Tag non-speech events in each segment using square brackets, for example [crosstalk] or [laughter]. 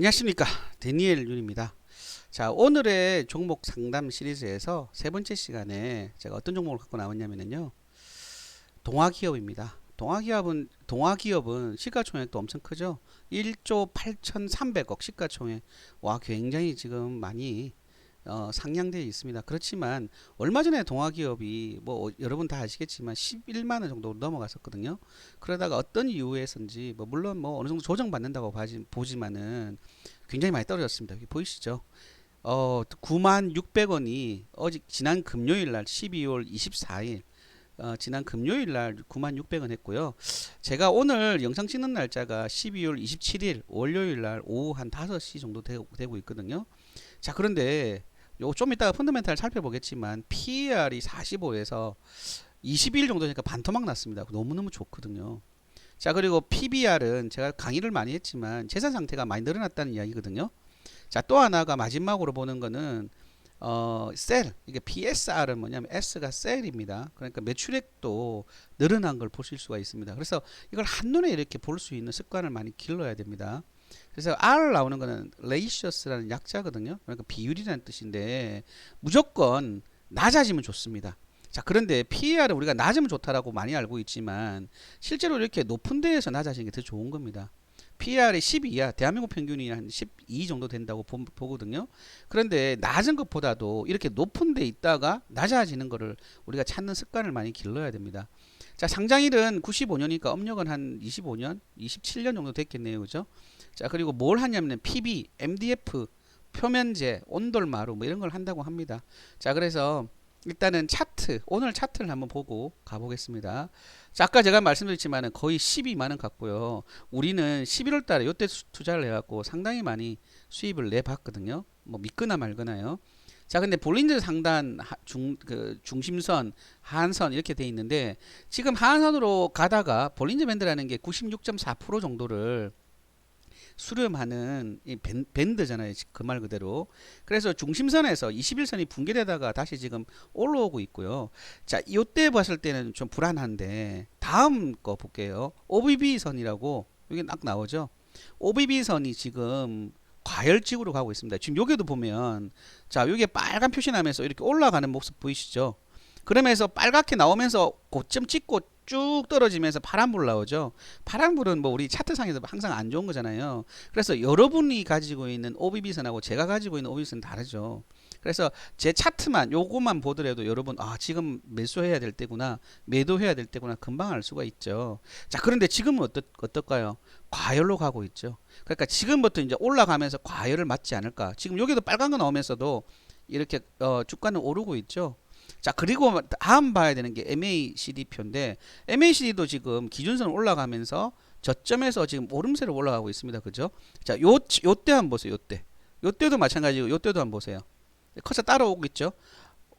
안녕하십니까 데니엘 윤입니다. 자 오늘의 종목 상담 시리즈에서 세 번째 시간에 제가 어떤 종목을 갖고 나왔냐면요 동아기업입니다. 동아기업은 동아기업은 시가총액도 엄청 크죠. 1조 8,300억 시가총액 와 굉장히 지금 많이 어, 상향되어 있습니다. 그렇지만 얼마 전에 동아기업이 뭐 여러분 다 아시겠지만 11만 원 정도 넘어갔었거든요. 그러다가 어떤 이유에선지 뭐 물론 뭐 어느 정도 조정받는다고 봐지, 보지만은 굉장히 많이 떨어졌습니다. 여기 보이시죠? 어 9만 600원이 어제 지난 금요일 날 12월 24일 어, 지난 금요일 날 9만 600원 했고요. 제가 오늘 영상 찍는 날짜가 12월 27일 월요일 날 오후 한 5시 정도 되고, 되고 있거든요. 자, 그런데 요거 좀 이따가 펀더멘탈 살펴보겠지만 PER이 45에서 22일 정도 되니까 반토막 났습니다. 너무너무 좋거든요. 자, 그리고 PBR은 제가 강의를 많이 했지만 재산 상태가 많이 늘어났다는 이야기거든요. 자, 또 하나가 마지막으로 보는 거는 어, 셀. 이게 PSR은 뭐냐면 S가 셀입니다. 그러니까 매출액도 늘어난 걸 보실 수가 있습니다. 그래서 이걸 한눈에 이렇게 볼 수 있는 습관을 많이 길러야 됩니다. 그래서 R 나오는 거는 레이셔스라는 약자거든요. 그러니까 비율이라는 뜻인데 무조건 낮아지면 좋습니다. 자, 그런데 PER은 우리가 낮으면 좋다라고 많이 알고 있지만 실제로 이렇게 높은 데에서 낮아지는 게 더 좋은 겁니다. PER이 12야. 대한민국 평균이 한 12 정도 된다고 보, 보거든요. 그런데 낮은 것보다도 이렇게 높은 데 있다가 낮아지는 거를 우리가 찾는 습관을 많이 길러야 됩니다. 자, 상장일은 95년이니까 업력은 한 25년, 27년 정도 됐겠네요. 그죠? 자, 그리고 뭘 하냐면 PB, MDF, 표면제, 온돌마루 뭐 이런 걸 한다고 합니다. 자, 그래서 일단은 차트, 오늘 차트를 한번 보고 가보겠습니다. 자, 아까 제가 말씀드렸지만 거의 12만원 갔고요. 우리는 11월 달에 요때 투자를 해갖고 상당히 많이 수입을 내봤거든요. 뭐 믿거나 말거나요. 자, 근데 볼린저 상단 중, 그 중심선, 하한선 이렇게 돼 있는데 지금 하한선으로 가다가 볼린저 밴드라는 게 96.4% 정도를 수렴하는 이 밴드잖아요. 그 말 그대로. 그래서 중심선에서 21선이 붕괴되다가 다시 지금 올라오고 있고요. 자, 이때 봤을 때는 좀 불안한데 다음 거 볼게요. OBB 선이라고 이게 딱 나오죠. OBB 선이 지금 과열직으로 가고 있습니다. 지금 여기도 보면 자, 여기에 빨간 표시 나면서 이렇게 올라가는 모습 보이시죠? 그러면서 빨갛게 나오면서 고점 찍고 쭉 떨어지면서 파란불 나오죠. 파란불은 뭐 우리 차트상에서 항상 안 좋은 거잖아요. 그래서 여러분이 가지고 있는 OBB선하고 제가 가지고 있는 OBB선 다르죠. 그래서 제 차트만 요것만 보더라도 여러분 아 지금 매수해야 될 때구나 매도해야 될 때구나 금방 알 수가 있죠. 자 그런데 지금은 어떨, 어떨까요? 과열로 가고 있죠. 그러니까 지금부터 이제 올라가면서 과열을 맞지 않을까. 지금 여기도 빨간 거 나오면서도 이렇게 어, 주가는 오르고 있죠. 자 그리고 다음 봐야 되는 게 MACD 표인데 MACD도 지금 기준선 올라가면서 저점에서 지금 오름세로 올라가고 있습니다. 그죠? 자, 요 요때 한번 보세요. 요때. 요때도 마찬가지고 요때도 한번 보세요. 커서 따라오고 있죠.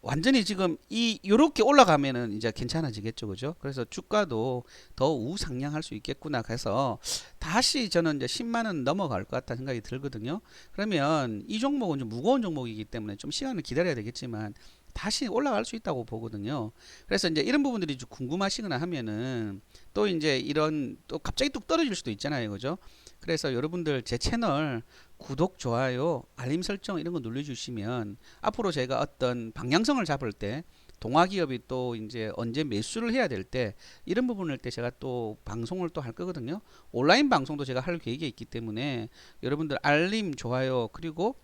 완전히 지금 이 요렇게 올라가면은 이제 괜찮아지겠죠. 그죠? 그래서 주가도 더 우상향할 수 있겠구나 해서 다시 저는 이제 10만 원 넘어갈 것 같다는 생각이 들거든요. 그러면 이 종목은 좀 무거운 종목이기 때문에 좀 시간을 기다려야 되겠지만 다시 올라갈 수 있다고 보거든요. 그래서 이제 이런 부분들이 좀 궁금하시거나 하면은 또 이제 이런 또 갑자기 뚝 떨어질 수도 있잖아요. 그죠? 그래서 여러분들 제 채널 구독, 좋아요, 알림 설정 이런 거 눌러주시면 앞으로 제가 어떤 방향성을 잡을 때 동아기업이 또 이제 언제 매수를 해야 될 때 이런 부분을 때 제가 또 방송을 또 할 거거든요. 온라인 방송도 제가 할 계획이 있기 때문에 여러분들 알림, 좋아요 그리고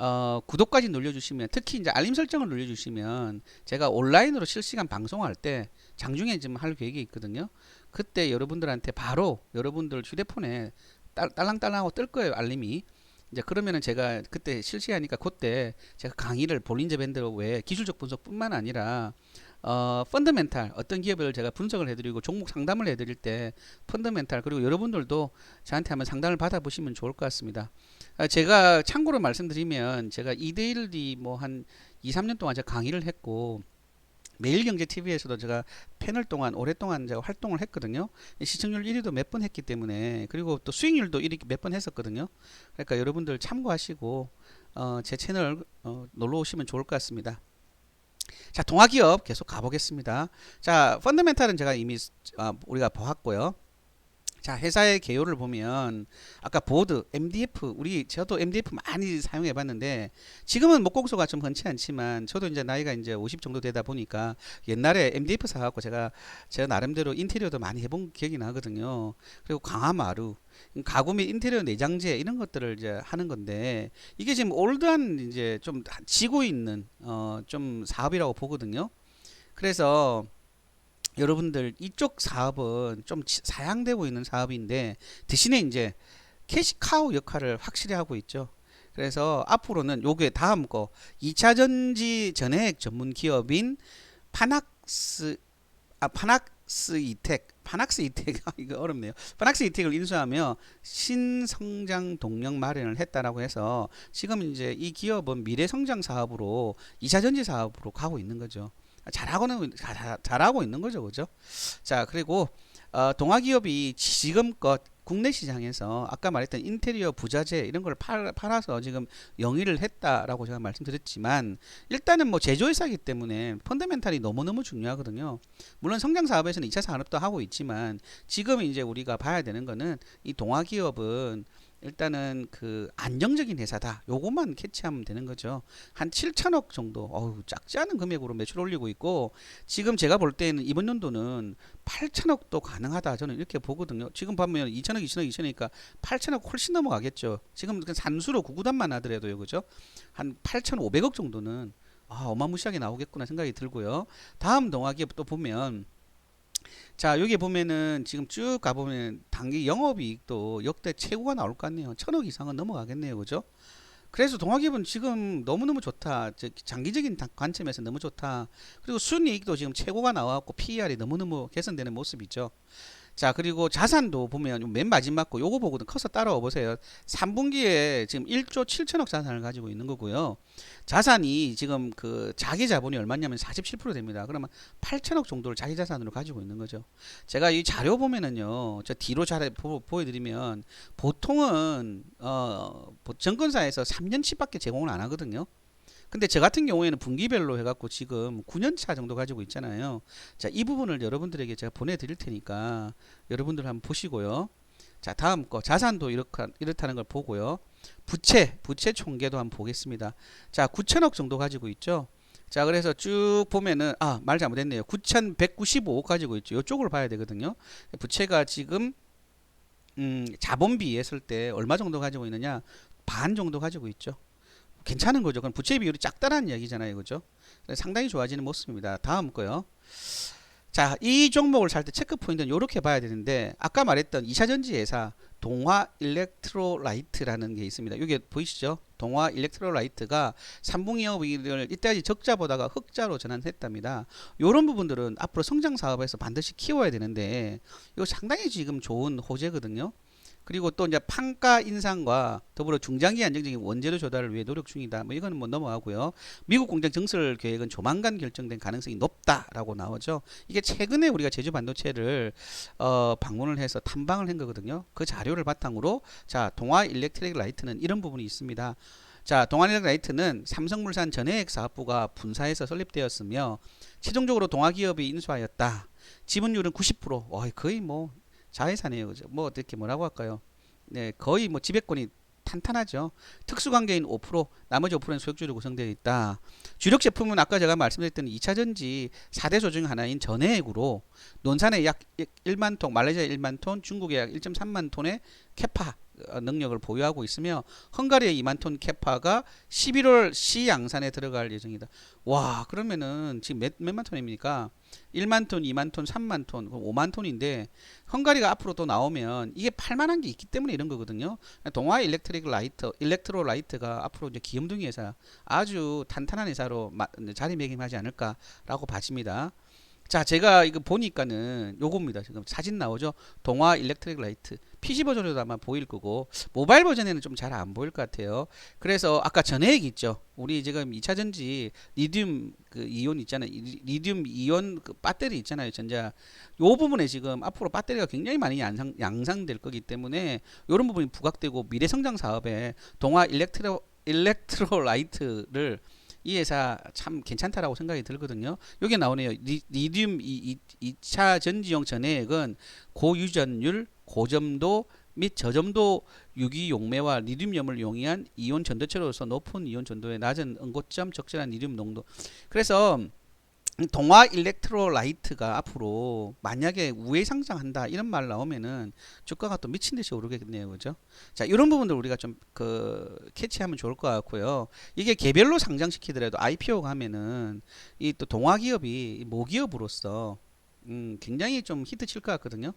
어, 구독까지 눌러주시면 특히 이제 알림 설정을 눌러주시면 제가 온라인으로 실시간 방송할 때 장중에 지금 할 계획이 있거든요. 그때 여러분들한테 바로 여러분들 휴대폰에 딸, 딸랑딸랑하고 뜰 거예요 알림이. 이제 그러면은 제가 그때 실시하니까 그때 제가 강의를 볼린저 밴드로 왜 기술적 분석뿐만 아니라 어, 펀더멘탈 어떤 기업을 제가 분석을 해드리고 종목 상담을 해드릴 때 펀더멘탈 그리고 여러분들도 저한테 한번 상담을 받아보시면 좋을 것 같습니다. 아, 제가 참고로 말씀드리면 제가 2대1이 뭐한 2, 3년 동안 제가 강의를 했고 매일경제TV에서도 제가 패널 동안 오랫동안 제가 활동을 했거든요. 시청률 1위도 몇 번 했기 때문에 그리고 또 수익률도 1위 몇 번 했었거든요. 그러니까 여러분들 참고하시고 어, 제 채널 어, 놀러 오시면 좋을 것 같습니다. 자, 동아기업 계속 가보겠습니다. 자, 펀더멘탈은 제가 이미 어, 우리가 보았고요. 자, 회사의 개요를 보면 아까 보드, MDF 우리 저도 MDF 많이 사용해 봤는데 지금은 목공소가 좀 흔치 않지만 저도 이제 나이가 이제 50 정도 되다 보니까 옛날에 MDF 사 갖고 제가 제가 나름대로 인테리어도 많이 해본 기억이 나거든요. 그리고 강화마루, 가구 및 인테리어 내장재 이런 것들을 이제 하는 건데 이게 지금 올드한 이제 좀 지고 있는 어 좀 사업이라고 보거든요. 그래서 여러분들 이쪽 사업은 좀 지- 사양되고 있는 사업인데 대신에 이제 캐시카우 역할을 확실히 하고 있죠. 그래서 앞으로는 요게 다음 거 2차 전지 전해액 전문 기업인 파낙스 아 파낙스 이텍 파낙스 이텍 아, [laughs] 이거 어렵네요. 파낙스 이텍을 인수하며 신성장 동력 마련을 했다라고 해서 지금 이제 이 기업은 미래 성장 사업으로 2차 전지 사업으로 가고 있는 거죠. 잘하고는 잘하고 있는 거죠, 그죠? 자 그리고 어, 동아기업이 지금껏 국내 시장에서 아까 말했던 인테리어 부자재 이런 걸 팔, 팔아서 지금 영위를 했다라고 제가 말씀드렸지만 일단은 뭐 제조회사이기 때문에 펀더멘탈이 너무너무 중요하거든요. 물론 성장 사업에서는 2차 산업도 하고 있지만 지금 이제 우리가 봐야 되는 거는 이 동아기업은 일단은 그 안정적인 회사다. 요것만 캐치하면 되는 거죠. 한 7천억 정도. 어우, 작지 않은 금액으로 매출 올리고 있고 지금 제가 볼 때는 이번 연도는 8천억도 가능하다. 저는 이렇게 보거든요. 지금 보면 2천억, 2천억, 2천억이니까 8천억 훨씬 넘어가겠죠. 지금 그 산수로 구구단만 하더라도요. 그죠? 한 8,500억 정도는 아, 어마무시하게 나오겠구나 생각이 들고요. 다음 동아기업 또 보면 자, 여기 보면은 지금 쭉 가보면 단기 영업이익도 역대 최고가 나올 것 같네요. 천억 이상은 넘어가겠네요. 그죠? 그래서 동아기업은 지금 너무너무 좋다. 저 장기적인 다- 관점에서 너무 좋다. 그리고 순이익도 지금 최고가 나왔고 PER이 너무너무 개선되는 모습이죠. 자, 그리고 자산도 보면 맨 마지막 거 요거 보고도 커서 따라와 보세요. 3분기에 지금 1조 7천억 자산을 가지고 있는 거고요. 자산이 지금 그 자기 자본이 얼마냐면 47% 됩니다. 그러면 8천억 정도를 자기 자산으로 가지고 있는 거죠. 제가 이 자료 보면은요, 저 뒤로 잘 보, 보여드리면 보통은 어 보- 증권사에서 3년치밖에 제공을 안 하거든요. 근데 저 같은 경우에는 분기별로 해갖고 지금 9년 차 정도 가지고 있잖아요. 자, 이 부분을 여러분들에게 제가 보내드릴 테니까 여러분들 한번 보시고요. 자, 다음 거 자산도 이렇게 이렇다는 걸 보고요. 부채, 부채 총계도 한번 보겠습니다. 자, 9천억 정도 가지고 있죠. 자, 그래서 쭉 보면은 아, 말 잘못했네요. 9,195 가지고 있죠. 이쪽을 봐야 되거든요. 부채가 지금 음, 자본비 했을 때 얼마 정도 가지고 있느냐? 반 정도 가지고 있죠. 괜찮은 거죠. 그럼 부채 비율이 작다라는 이야기잖아요. 그죠? 상당히 좋아지는 모습입니다. 다음 거요. 자, 이 종목을 살 때 체크 포인트는 이렇게 봐야 되는데 아까 말했던 2차 전지 회사 동화 일렉트로라이트라는 게 있습니다. 이게 보이시죠? 동화 일렉트로라이트가 3분기 영업이익을 이때까지 적자 보다가 흑자로 전환했답니다. 이런 부분들은 앞으로 성장 사업에서 반드시 키워야 되는데 이거 상당히 지금 좋은 호재거든요. 그리고 또 이제 판가 인상과 더불어 중장기 안정적인 원재료 조달을 위해 노력 중이다. 뭐 이거는 뭐 넘어가고요. 미국 공장 증설 계획은 조만간 결정된 가능성이 높다라고 나오죠. 이게 최근에 우리가 제주 반도체를 어, 방문을 해서 탐방을 한 거거든요. 그 자료를 바탕으로 자 동아 일렉트릭 라이트는 이런 부분이 있습니다. 자 동아 일렉트릭 라이트는 삼성물산 전해액 사업부가 분사해서 설립되었으며 최종적으로 동아 기업이 인수하였다. 지분율은 90%. 와 거의 뭐 자회사네요. 그죠? 뭐 어떻게 뭐라고 할까요? 네, 거의 뭐 지배권이 탄탄하죠. 특수관계인 5%, 나머지 5%는 소액주로 구성되어 있다. 주력 제품은 아까 제가 말씀드렸던 2차 전지 4대소 중 하나인 전해액으로 논산에 약 1만 톤, 말레이시아 1만 톤, 중국에 약 1.3만 톤의 캐파 어, 능력을 보유하고 있으며 헝가리의 2만 톤 캐파가 11월 시 양산에 들어갈 예정이다. 와, 그러면은 지금 몇, 몇만 톤입니까? 1만 톤, 2만 톤, 3만 톤, 그럼 5만 톤인데 헝가리가 앞으로 또 나오면 이게 팔만한 게 있기 때문에 이런 거거든요. 동아 일렉트릭 라이트, 일렉트로 라이트가 앞으로 이제 기염둥이 회사 아주 탄탄한 회사로 마- 자리매김하지 않을까라고 봐집니다. 자, 제가 이거 보니까는 요겁니다. 지금 사진 나오죠? 동화 일렉트릭 라이트. PC 버전으로도 아마 보일 거고 모바일 버전에는 좀 잘 안 보일 것 같아요. 그래서 아까 전해액 있죠. 우리 지금 2차 전지 리튬 그 이온 있잖아요. 이- 리튬 이온 그 배터리 있잖아요. 전자. 요 부분에 지금 앞으로 배터리가 굉장히 많이 양상, 양상될 거기 때문에 요런 부분이 부각되고 미래 성장 사업에 동화 일렉트로 일렉트로라이트를 이 회사 참 괜찮다라고 생각이 들거든요. 여기 나오네요. 리, 리튬 이, 이, 2차 전지용 전해액은 고유전율, 고점도 및 저점도 유기용매와 리튬염을 용이한 이온 전도체로서 높은 이온 전도의 낮은 응고점 적절한 리튬 농도. 그래서 동화 일렉트로라이트가 앞으로 만약에 우회 상장한다 이런 말 나오면은 주가가 또 미친 듯이 오르겠네요, 그죠? 자, 이런 부분들 우리가 좀 그 캐치하면 좋을 것 같고요. 이게 개별로 상장시키더라도 IPO 가면은 이 또 동화 기업이 모기업으로서 음, 굉장히 좀 히트 칠 것 같거든요.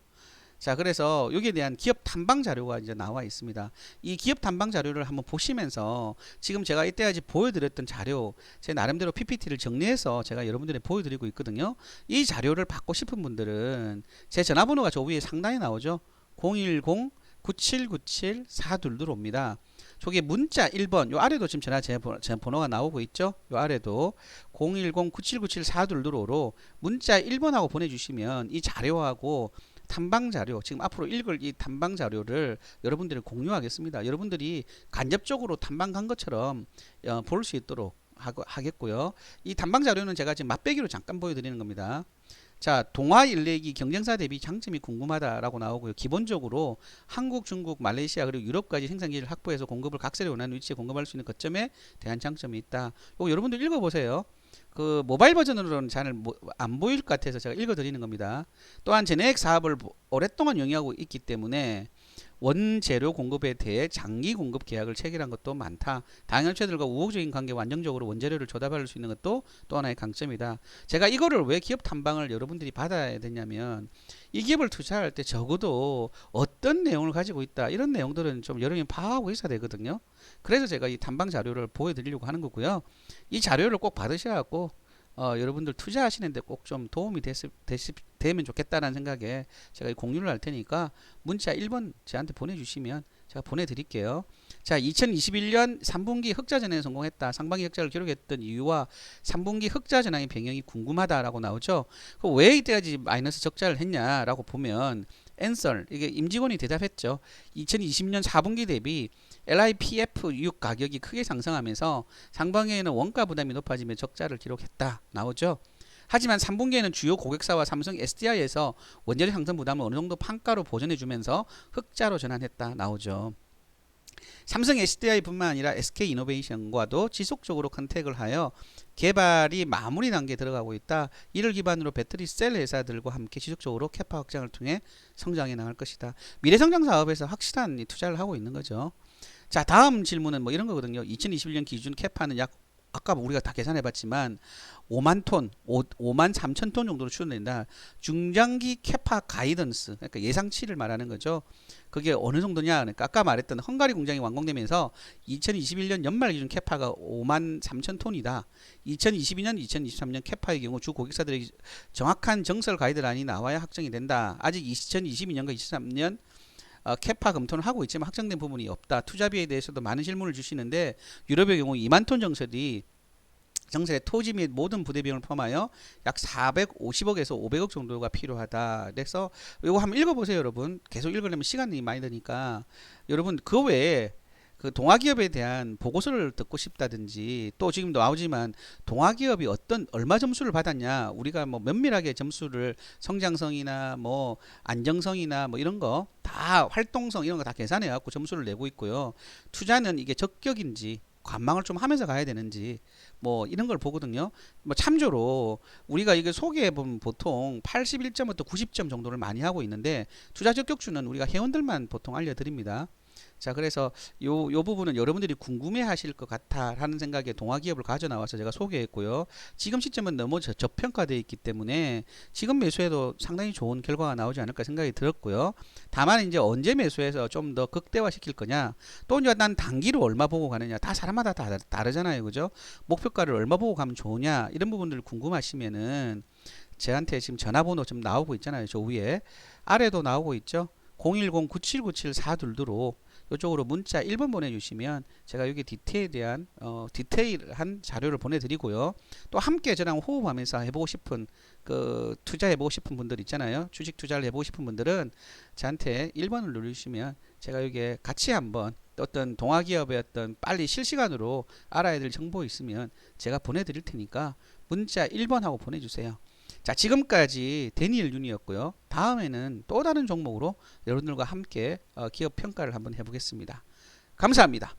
자, 그래서 여기에 대한 기업 탐방 자료가 이제 나와 있습니다. 이 기업 탐방 자료를 한번 보시면서 지금 제가 이때까지 보여드렸던 자료, 제 나름대로 PPT를 정리해서 제가 여러분들에 보여드리고 있거든요. 이 자료를 받고 싶은 분들은 제 전화번호가 저 위에 상단에 나오죠. 010 9797 422옵니다. 저게 문자 1번 요 아래도 지금 전화 제, 번호가 나오고 있죠. 요 아래도 010-9797-4222로 문자 1번하고 보내주시면 이 자료하고 탐방 자료 지금 앞으로 읽을 이 탐방 자료를 여러분들이 공유하겠습니다. 여러분들이 간접적으로 탐방 간 것처럼 어, 볼 수 있도록 하겠고요. 이 탐방 자료는 제가 지금 맛배기로 잠깐 보여드리는 겁니다. 자, 동아 일렉이 경쟁사 대비 장점이 궁금하다라고 나오고요. 기본적으로 한국, 중국, 말레이시아 그리고 유럽까지 생산기를 확보해서 공급을 각설에 원하는 위치에 공급할 수 있는 거점에 대한 장점이 있다. 이거 여러분들 읽어보세요. 그 모바일 버전으로는 잘 안 보일 것 같아서 제가 읽어드리는 겁니다. 또한 제네액 사업을 보- 오랫동안 영위하고 있기 때문에 원재료 공급에 대해 장기 공급 계약을 체결한 것도 많다. 당연체들과 우호적인 관계와 안정적으로 원재료를 조달할 수 있는 것도 또 하나의 강점이다. 제가 이거를 왜 기업 탐방을 여러분들이 받아야 되냐면 이 기업을 투자할 때 적어도 어떤 내용을 가지고 있다 이런 내용들은 좀 여러분이 파악하고 있어야 되거든요. 그래서 제가 이 탐방 자료를 보여드리려고 하는 거고요. 이 자료를 꼭 받으셔야 하고 어, 여러분들 투자하시는데 꼭 좀 도움이 됐, 됐, 되면 좋겠다는 생각에 제가 이 공유를 할 테니까 문자 1번 저한테 보내주시면 제가 보내드릴게요. 자, 2021년 3분기 흑자 전환에 성공했다. 상반기 흑자를 기록했던 이유와 3분기 흑자 전환의 변경이 궁금하다라고 나오죠. 그왜 이때까지 마이너스 적자를 했냐라고 보면 앤설 이게 임직원이 대답했죠. 2020년 4분기 대비 LIPF6 가격이 크게 상승하면서 상반기에는 원가 부담이 높아지며 적자를 기록했다 나오죠. 하지만 3분기에는 주요 고객사와 삼성 SDI에서 원재료 상승 부담을 어느 정도 판가로 보전해주면서 흑자로 전환했다 나오죠. 삼성 SDI뿐만 아니라 SK 이노베이션과도 지속적으로 컨택을 하여 개발이 마무리 단계에 들어가고 있다. 이를 기반으로 배터리 셀 회사들과 함께 지속적으로 캐파 확장을 통해 성장해 나갈 것이다. 미래 성장 사업에서 확실한 이 투자를 하고 있는 거죠. 자, 다음 질문은 뭐 이런 거거든요. 2021년 기준 캐파는 약 아까 우리가 다 계산해 봤지만 5만 톤, 5, 5만 3천 톤 정도로 추정된다. 중장기 캐파 가이던스, 그러니까 예상치를 말하는 거죠. 그게 어느 정도냐? 그러니까 아까 말했던 헝가리 공장이 완공되면서 2021년 연말 기준 캐파가 5만 3천 톤이다. 2022년, 2023년 캐파의 경우 주 고객사들의 정확한 정설 가이드라인이 나와야 확정이 된다. 아직 2022년과 23년 어, 캐파 검토는 하고 있지만 확정된 부분이 없다. 투자비에 대해서도 많은 질문을 주시는데 유럽의 경우 2만 톤 정설이 정설의 토지 및 모든 부대 비용을 포함하여 약 450억에서 500억 정도가 필요하다. 그래서 이거 한번 읽어보세요, 여러분. 계속 읽으려면 시간이 많이 드니까 여러분 그 외에 그 동아기업에 대한 보고서를 듣고 싶다든지 또 지금 나오지만 동아기업이 어떤 얼마 점수를 받았냐 우리가 뭐 면밀하게 점수를 성장성이나 뭐 안정성이나 뭐 이런 거 다 활동성 이런 거 다 계산해 갖고 점수를 내고 있고요 투자는 이게 적격인지 관망을 좀 하면서 가야 되는지 뭐 이런 걸 보거든요. 뭐 참조로 우리가 이게 소개해 보면 보통 81점부터 90점 정도를 많이 하고 있는데 투자 적격주는 우리가 회원들만 보통 알려드립니다. 자 그래서 요, 요 부분은 여러분들이 궁금해 하실 것 같아 하는 생각에 동아기업을 가져 나와서 제가 소개했고요. 지금 시점은 너무 저, 저평가되어 있기 때문에 지금 매수해도 상당히 좋은 결과가 나오지 않을까 생각이 들었고요. 다만 이제 언제 매수해서 좀 더 극대화 시킬 거냐 또 이제 난 단기로 얼마 보고 가느냐 다 사람마다 다 다르잖아요. 그죠? 목표가를 얼마 보고 가면 좋으냐 이런 부분들 궁금하시면은 저한테 지금 전화번호 좀 나오고 있잖아요. 저 위에 아래도 나오고 있죠. 010-9797-422로 이쪽으로 문자 1번 보내주시면 제가 여기 디테일에 대한 어, 디테일한 자료를 보내드리고요. 또 함께 저랑 호흡하면서 해보고 싶은 그 투자해보고 싶은 분들 있잖아요. 주식 투자를 해보고 싶은 분들은 저한테 1번을 누르시면 제가 여기에 같이 한번 어떤 동아기업의 어떤 빨리 실시간으로 알아야 될 정보 있으면 제가 보내드릴 테니까 문자 1번 하고 보내주세요. 자, 지금까지 데니엘 윤이었고요. 다음에는 또 다른 종목으로 여러분들과 함께 어, 기업 평가를 한번 해보겠습니다. 감사합니다.